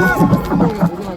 ハハハハ!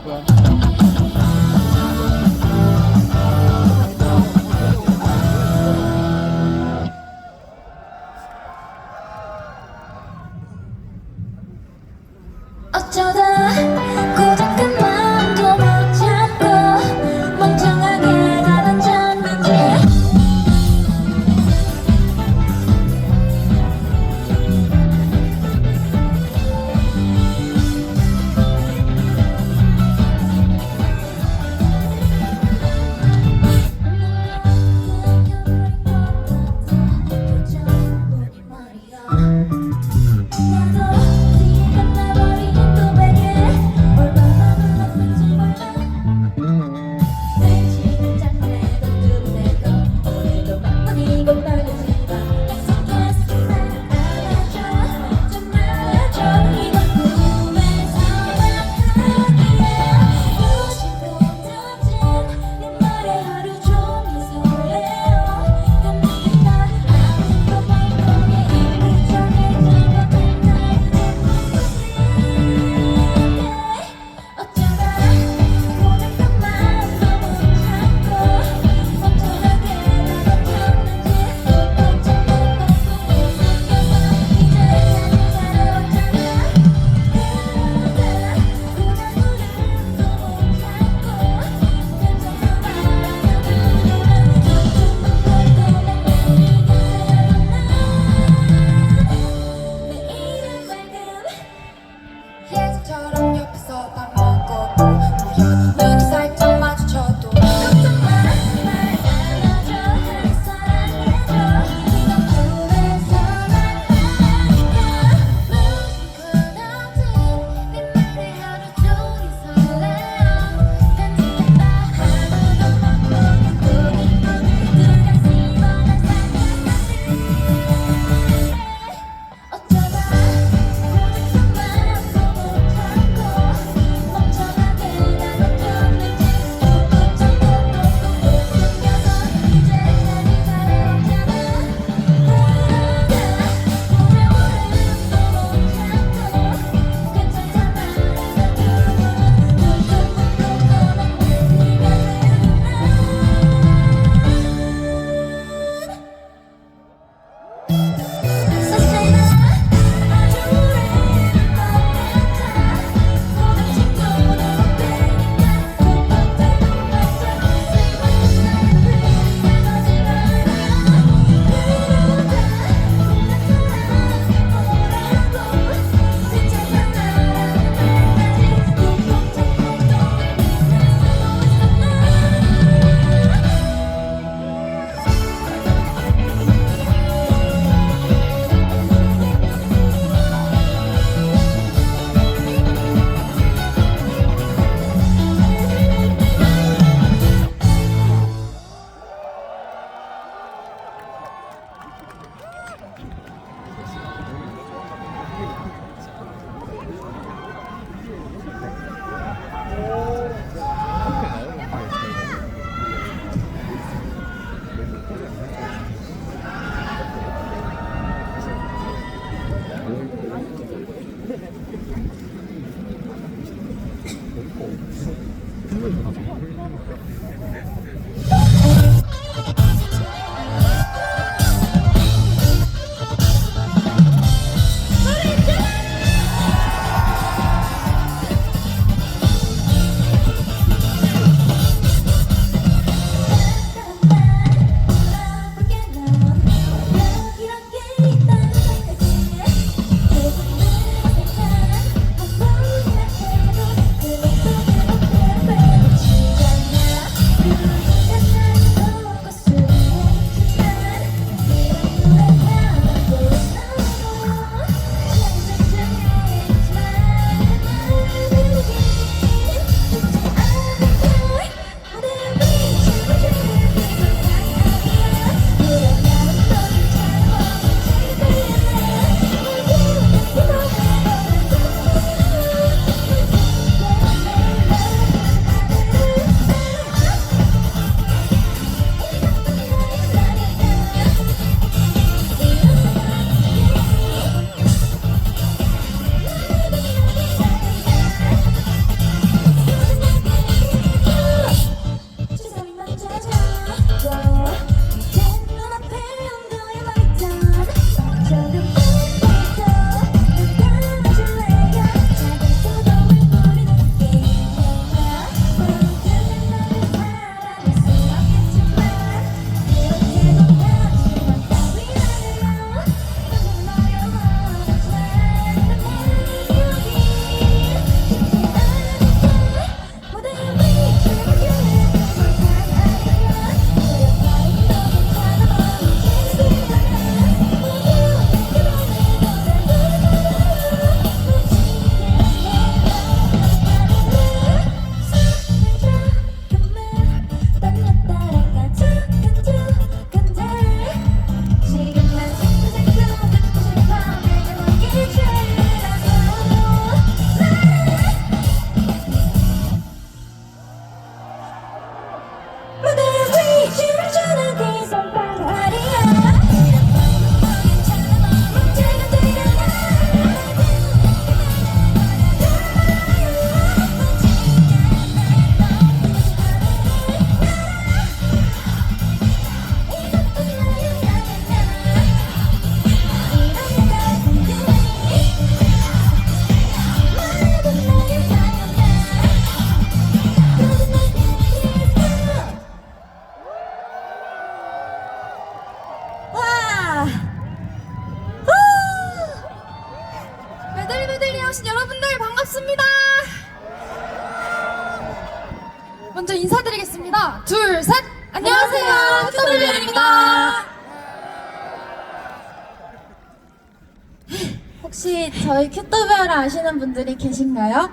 계신가요?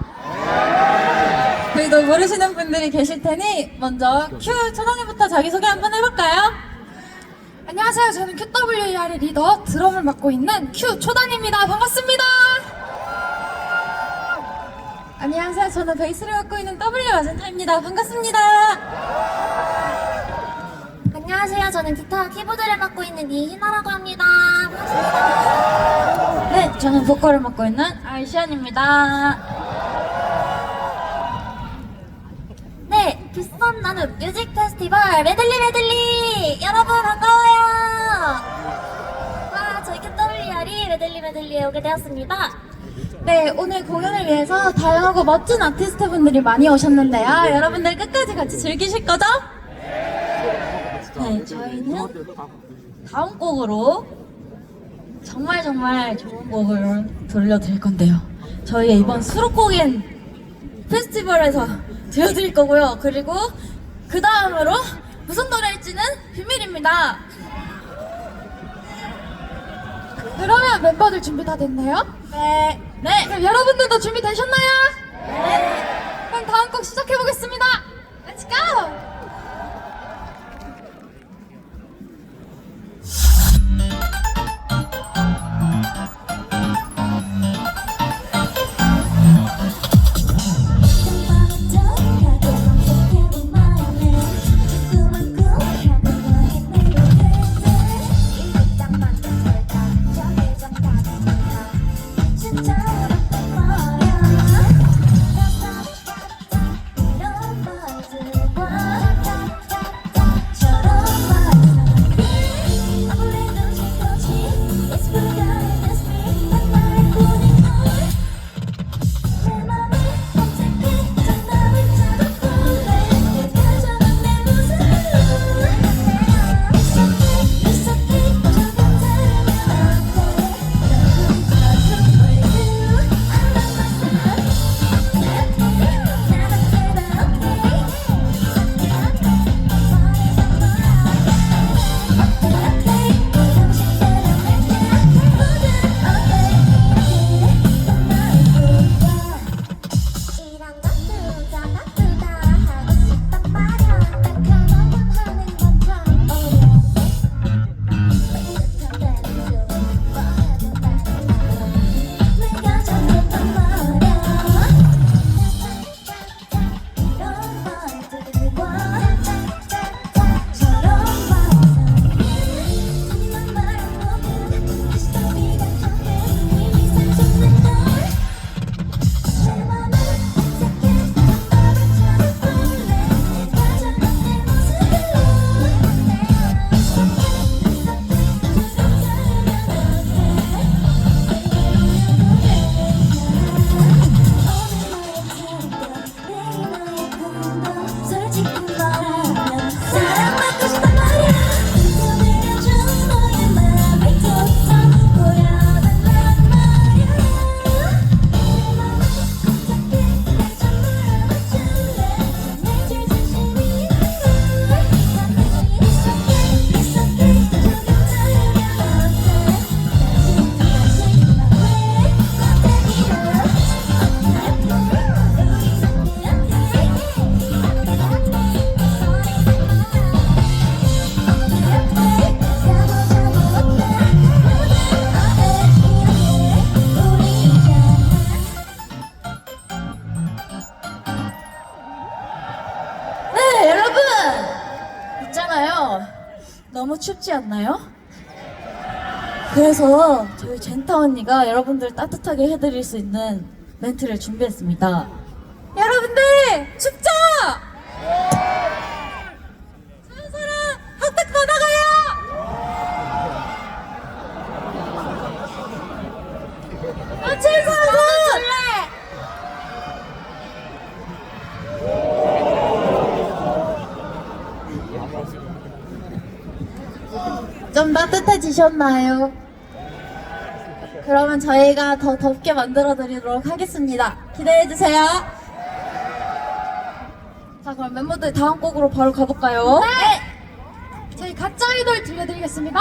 그래도 모르시는 분들이 계실 테니 먼저 큐 초롱이부터 자기소개 한번 해볼까요? 안녕하세요. 저는 QWER의 리더 드럼을 맡고 있는 Q 초단입니다. 반갑습니다. 안녕하세요. 저는 베이스를 맡고 있는 W 아젠타입니다. 반갑습니다. 안녕하세요. 저는 기타 키보드를 맡고 있는 이희나라고 합니다. 네, 저는 보컬을 맡고 있는 아이시안입니다. 네, 비싼 나눔 뮤직 페스티벌 메들리 메들리 여러분 반가워요. 와, 저희 QWR이 메들리 메들리에 오게 되었습니다. 네, 오늘 공연을 위해서 다양하고 멋진 아티스트 분들이 많이 오셨는데요. 여러분들 끝까지 같이 즐기실 거죠? 네, 저희는 다음 곡으로 정말 정말 좋은 곡을 들려드릴 건데요. 저희 이번 수록곡인 페스티벌에서 들려드릴 거고요. 그리고 그 다음으로 무슨 노래일지는 비밀입니다. 그러면 멤버들 준비 다 됐나요? 네, 네, 그럼 여러분들도 준비 되셨나요? 네. 그럼 다음 곡 시작해 보겠습니다. Let's go! 않나요? 그래서 저희 젠타 언니가 여러분들 따뜻하게 해드릴 수 있는 멘트를 준비했습니다. 여러분들, 춥죠? 추운 사람, 핫팩 받아가요! 아, 추운 사람, 줄래! 좀 따뜻해지셨나요? 그러면 저희가 더 덥게 만들어 드리도록 하겠습니다. 기대해 주세요. 자, 그럼 멤버들 다음 곡으로 바로 가볼까요? 네! 저희 가짜 아이돌 들려드리겠습니다.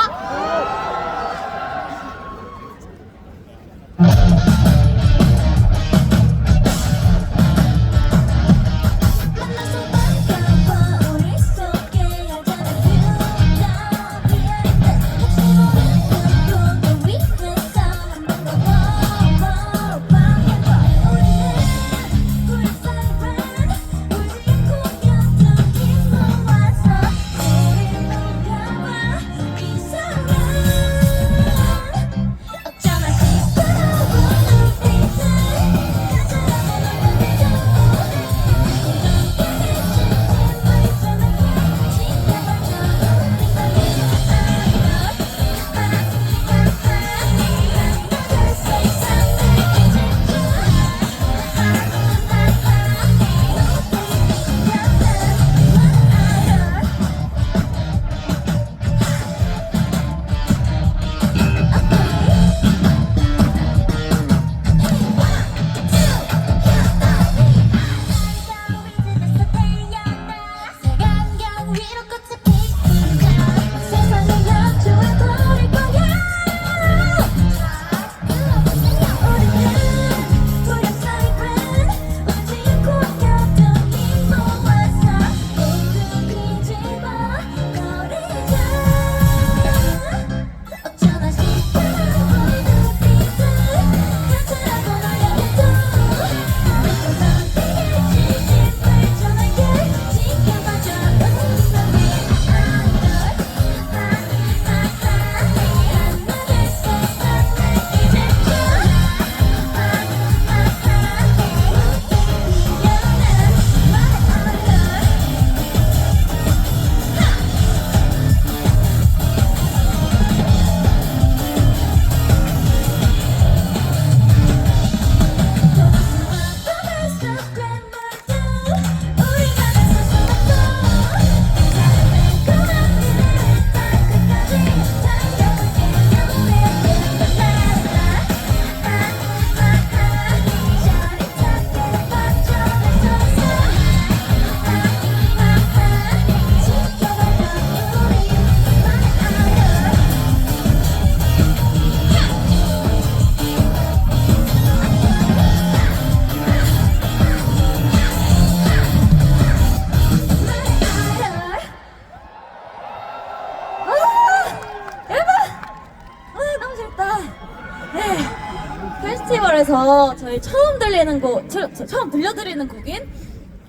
들리는 곡, 저, 저- 처음 들려드리는 곡인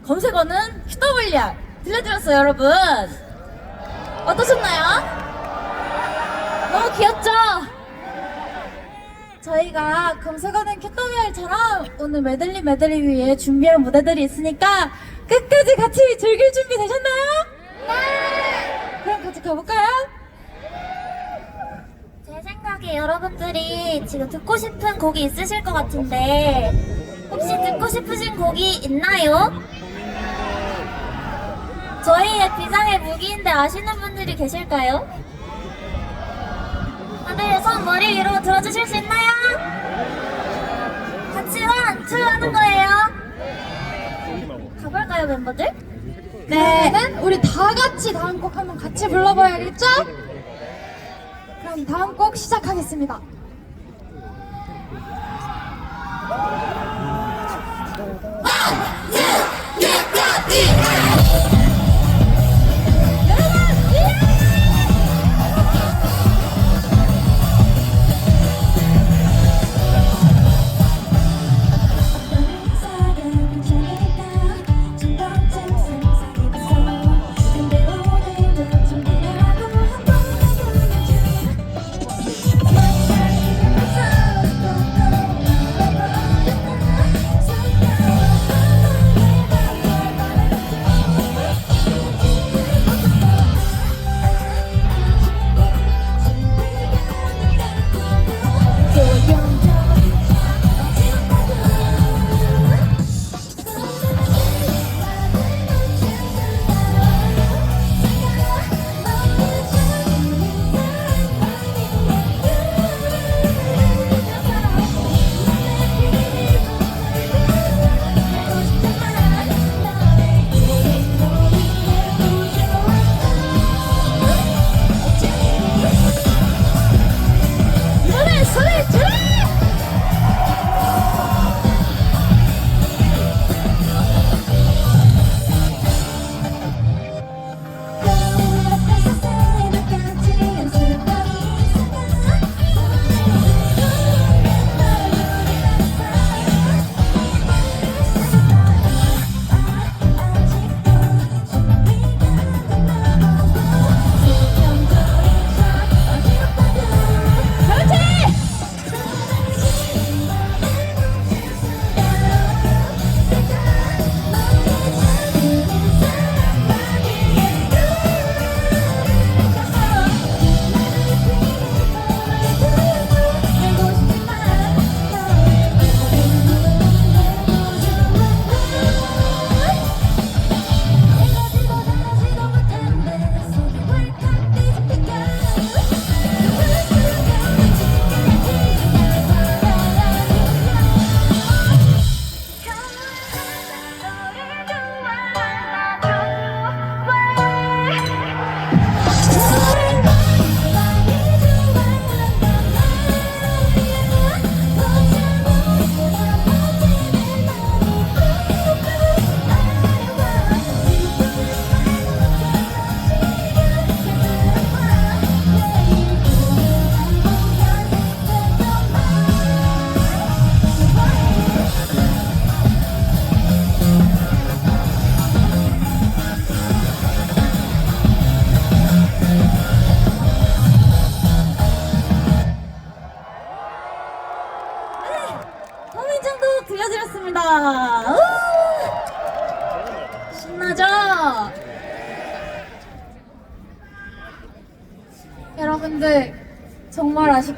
검색어는 QWR 들려드렸어요, 여러분. 어떠셨나요? 너무 귀엽죠? 저희가 검색어는 QWR처럼 오늘 메들리 메들리 위에 준비한 무대들이 있으니까 끝까지 같이 즐길 준비 되셨나요? 네! 그럼 같이 가볼까요? 제 생각에 여러분들이 지금 듣고 싶은 곡이 있으실 것 같은데 혹시 듣고 싶으신 곡이 있나요? 저희의 비상의 무기인데 아시는 분들이 계실까요? 다들 손 머리 위로 들어주실 수 있나요? 같이 원, 투 하는 거예요. 가볼까요 멤버들? 네. 우리 다 같이 다음 곡 한번 같이 불러봐야겠죠? 그럼 다음 곡 시작하겠습니다. 사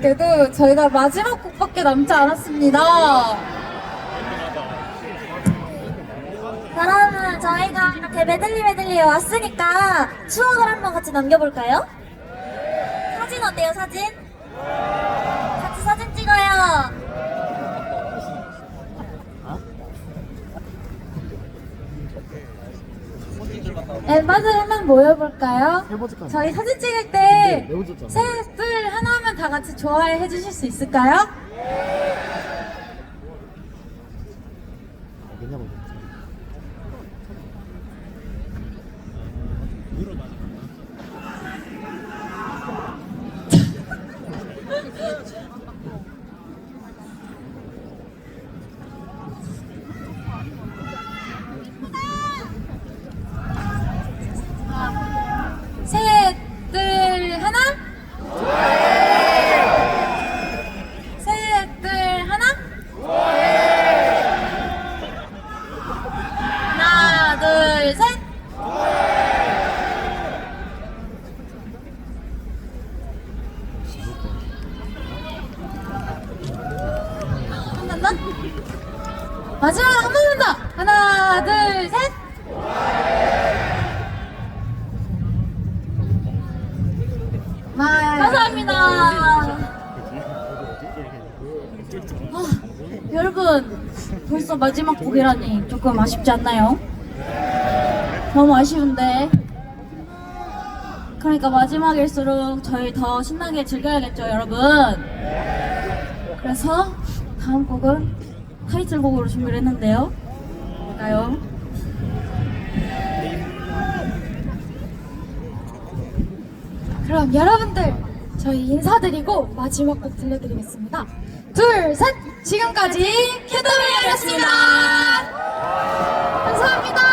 아쉽게도 저희가 마지막 곡밖에 남지 않았습니다. 그러면 저희가 이렇게 메들리 메들리에 왔으니까 추억을 한번 같이 남겨볼까요? 사진 어때요, 사진? 같이 사진 찍어요. 멤버들 한번 모여볼까요? 저희 사진 찍을 때 매우 좋잖아. 셋, 둘, 하나면 다 같이 좋아해 주실 수 있을까요? 왜냐면 아, 여러분, 벌써 마지막 곡이라니 조금 아쉽지 않나요? 너무 아쉬운데. 그러니까 마지막일수록 저희 더 신나게 즐겨야겠죠, 여러분? 그래서 다음 곡은 타이틀곡으로 준비를 했는데요. 뭘까요? 그럼 여러분들 저희 인사드리고 마지막 곡 들려드리겠습니다. 둘, 셋! 지금까지 큐더웨이였습니다. 감사합니다.